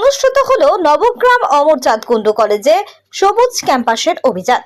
অনুষ্ঠিত হলো নবগ্রাম অমরচাঁদ কুণ্ডু কলেজে সবুজ ক্যাম্পাসের অভিযান।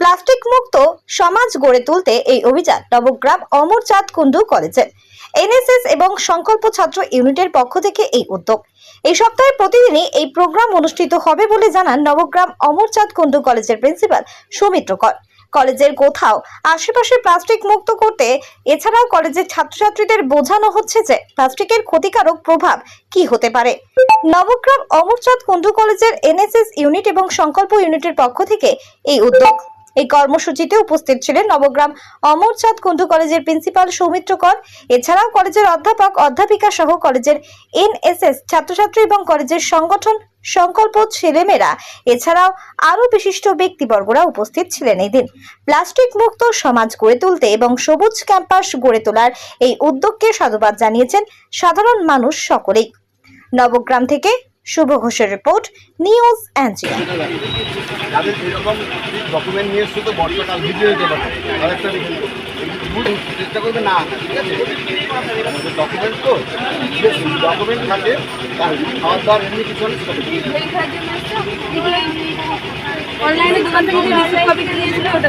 প্লাস্টিক মুক্ত সমাজ গড়ে তুলতে এই অভিযান নবগ্রাম অমরচাঁদ কুণ্ডু কলেজের এনএসএস এবং সংকল্প ছাত্র ইউনিটের পক্ষ থেকে এই উদ্যোগ। এই সপ্তাহে প্রতিদিনই এই প্রোগ্রাম অনুষ্ঠিত হবে বলে জানান নবগ্রাম অমরচাঁদ কুণ্ডু কলেজের প্রিন্সিপাল সৌমিত্র কর। কলেজের কোথাও। আশেপাশে প্লাস্টিক মুক্ত করতে এছাড়াও কলেজের ছাত্রছাত্রীদের বোঝানো হচ্ছে যে প্লাস্টিকের ক্ষতিকারক প্রভাব কি হতে পারে। নবগ্রাম অমরচাঁদ কুণ্ডু কলেজের এনএসএস ইউনিট এবং সংকল্প ইউনিটের পক্ষ থেকে এই উদ্যোগ। এই কর্মসূচিতে উপস্থিত ছিলেন নবগ্রাম অমরচাঁদ কুণ্ডু কলেজের প্রিন্সিপাল সৌমিত্র কর। এছাড়াও কলেজের অধ্যাপক, অধ্যাপিকা সহ কলেজের এনএসএস ছাত্রছাত্রী এবং কলেজের সংগঠন সংকল্প ছেলেমেয়েরা, এছাড়াও আরও বিশিষ্ট ব্যক্তিবর্গরা উপস্থিত ছিলেন এই দিন। প্লাস্টিক মুক্ত সমাজ গড়ে তুলতে এবং সবুজ ক্যাম্পাস গড়ে তোলার এই উদ্যোগকে সাধুবাদ জানিয়েছেন সাধারণ মানুষ সকলেই। নবগ্রাম থেকে শুভ ঘোষের রিপোর্ট, নিউজ পারে। দেখুন চেষ্টা করবে না ঠিক আছে? ডকুমেন্ট তো ডকুমেন্ট থাকে তার খাওয়ার দাওয়ার এমনি কিছু হলে সেটা দেখুন। অনলাইনে দোকান থেকে যে রিসিপ্ট কপিটা দিয়েছিল ওটা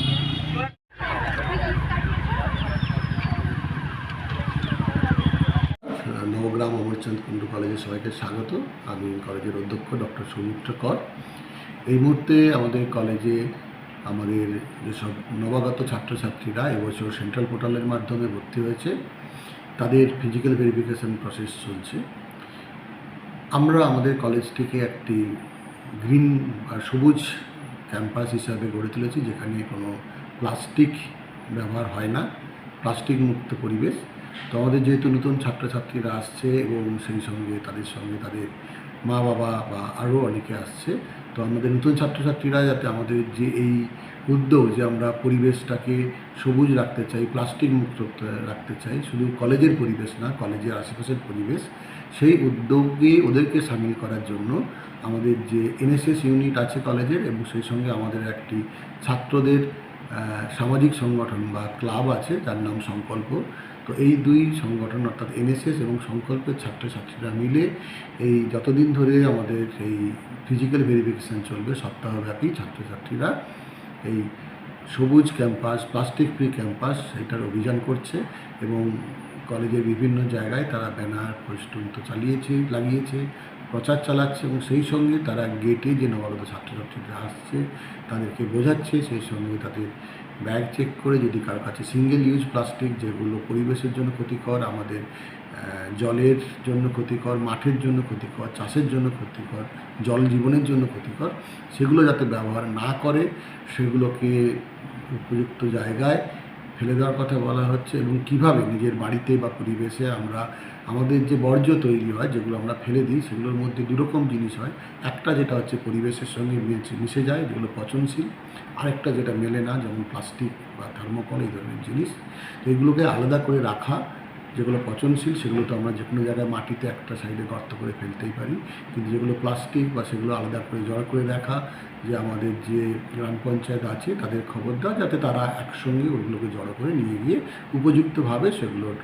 অমরচাঁদ কুণ্ডু কলেজের সবাইকে স্বাগত। আমি কলেজের অধ্যক্ষ ডক্টর সৌমিত্র কর। এই মুহূর্তে আমাদের কলেজে আমাদের যেসব নবাগত ছাত্রছাত্রীরা এবছর সেন্ট্রাল পোর্টালের মাধ্যমে ভর্তি হয়েছে, তাদের ফিজিক্যাল ভেরিফিকেশন প্রসেস চলছে। আমরা আমাদের কলেজটিকে একটি গ্রিন বা সবুজ ক্যাম্পাস হিসাবে গড়ে তুলেছি, যেখানে কোনো প্লাস্টিক ব্যবহার হয় না, প্লাস্টিক মুক্ত পরিবেশ। তো আমাদের যেহেতু নতুন ছাত্রছাত্রীরা আসছে এবং সেই সঙ্গে তাদের সঙ্গে তাদের মা বাবা বা আরও অনেকে আসছে, তো আমাদের নতুন ছাত্রছাত্রীরা যাতে আমাদের যে এই উদ্যোগ যে আমরা পরিবেশটাকে সবুজ রাখতে চাই, প্লাস্টিক মুক্ত রাখতে চাই, শুধু কলেজের পরিবেশ না, কলেজের আশেপাশের পরিবেশ, সেই উদ্যোগে ওদেরকে সামিল করার জন্য আমাদের যে এনএসএস ইউনিট আছে কলেজের এবং সেই সঙ্গে আমাদের একটি ছাত্রদের সামাজিক সংগঠন বা ক্লাব আছে, যার নাম সংকল্প। তো এই দুই সংগঠন, অর্থাৎ এনএসএস এবং সংকল্পের ছাত্রছাত্রীরা মিলে এই যতদিন ধরে আমাদের এই ফিজিক্যাল ভেরিফিকেশান চলবে, সপ্তাহব্যাপী ছাত্রছাত্রীরা এই সবুজ ক্যাম্পাস প্লাস্টিক ফ্রি ক্যাম্পাস এটার অভিযান করছে এবং কলেজের বিভিন্ন জায়গায় তারা ব্যানার পোস্টুন তো চালিয়েছে, লাগিয়েছে, প্রচার চালাচ্ছে এবং সেই সঙ্গে তারা গেটে যে নবাগত ছাত্রছাত্রীরা আসছে, তাদেরকে বোঝাচ্ছে, সেই সঙ্গে তাদের ব্যাগ চেক করে যদি কারও কাছে সিঙ্গেল ইউজ প্লাস্টিক যেগুলো পরিবেশের জন্য ক্ষতিকর, আমাদের জলের জন্য ক্ষতিকর, মাঠের জন্য ক্ষতিকর, চাষের জন্য ক্ষতিকর, জল জীবনের জন্য ক্ষতিকর, সেগুলো যাতে ব্যবহার না করে, সেগুলোকে উপযুক্ত জায়গায় ফেলে দেওয়ার কথা বলা হচ্ছে এবং কীভাবে নিজের বাড়িতে বা পরিবেশে আমরা, আমাদের যে বর্জ্য তৈরি হয়, যেগুলো আমরা ফেলে দিই, সেগুলোর মধ্যে দুরকম জিনিস হয়। একটা যেটা হচ্ছে পরিবেশের সঙ্গে মিশে- যায়, যেগুলো পচনশীল। আরেকটা যেটা মেলে না, যেমন প্লাস্টিক বা থার্মোকল, এই ধরনের জিনিস। তো এগুলোকে আলাদা করে রাখা যেগুলো পচনশীল, সেগুলো তো আমরা যে কোনো জায়গায় মাটিতে একটা সাইডে গর্ত করে ফেলতেই পারি। কিন্তু যেগুলো প্লাস্টিক বা সেগুলো আলাদা করে জড় করে রাখা, যে আমাদের যে গ্রাম পঞ্চায়েত আছে, তাদের খবর দেওয়া, যাতে তারা একসঙ্গে ওগুলোকে জড়ো করে নিয়ে গিয়ে উপযুক্তভাবে সেগুলোর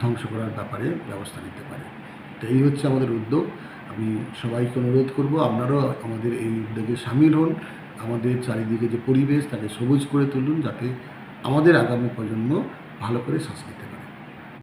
ধ্বংস করার ব্যাপারে ব্যবস্থা নিতে পারে। তো এই হচ্ছে আমাদের উদ্যোগ। আমি সবাইকে অনুরোধ করব, আপনারাও আমাদের এই উদ্যোগে সামিল হন। আমাদের চারিদিকে যে পরিবেশ, তাকে সবুজ করে তুলুন, যাতে আমাদের আগামী প্রজন্ম ভালো করে শ্বাস নিতে পারে।